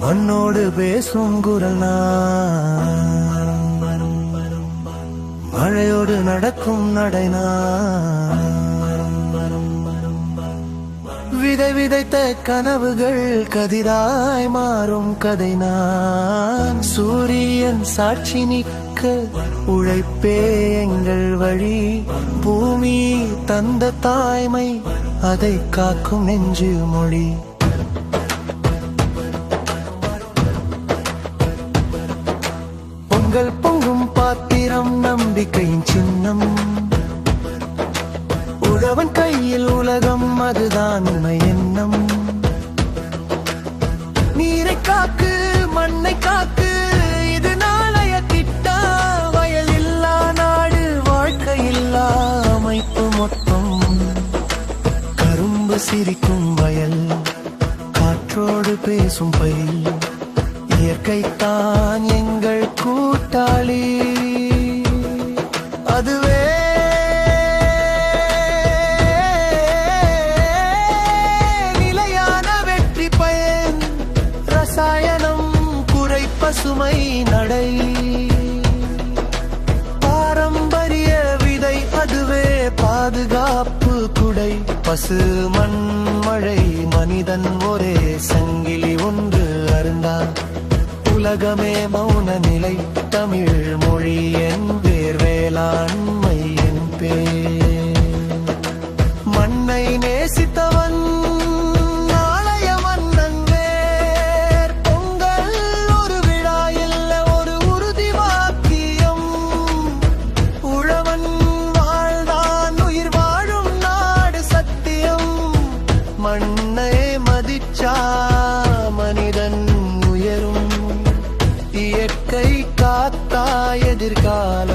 மண்ணோடு பேசும் குரல் மழையோடு நடக்கும் நடைனா விதைத்த கனவுகள் கதிராய் மாறும் கதை நான். சூரியன் சாட்சி நிற்க உழைப்பே எங்கள் வழி. பூமி தந்த தாய்மை அதை காக்கும் நெஞ்சு மொழி. பொங்கல் பொங்கும் பாத்திரம் நம்பிக்கையின் சின்னம். உழவன் கையில் உலகம் அதுதான் சிரிக்கும் வயல் காற்றோடு பேசும் பயில். இயற்கை தான் எங்கள் கூட்டாளி. அதுவே நிலையான வெற்றி பயன். ரசாயனம் குறைப்ப சுமை நடை. பசு மண் மழை மனிதன் ஒரே சங்கிலி ஒன்று அருந்தான் உலகமே மௌன நிலை தமிழ் மொழி என் வேர் வேளாண்மை এদের কাল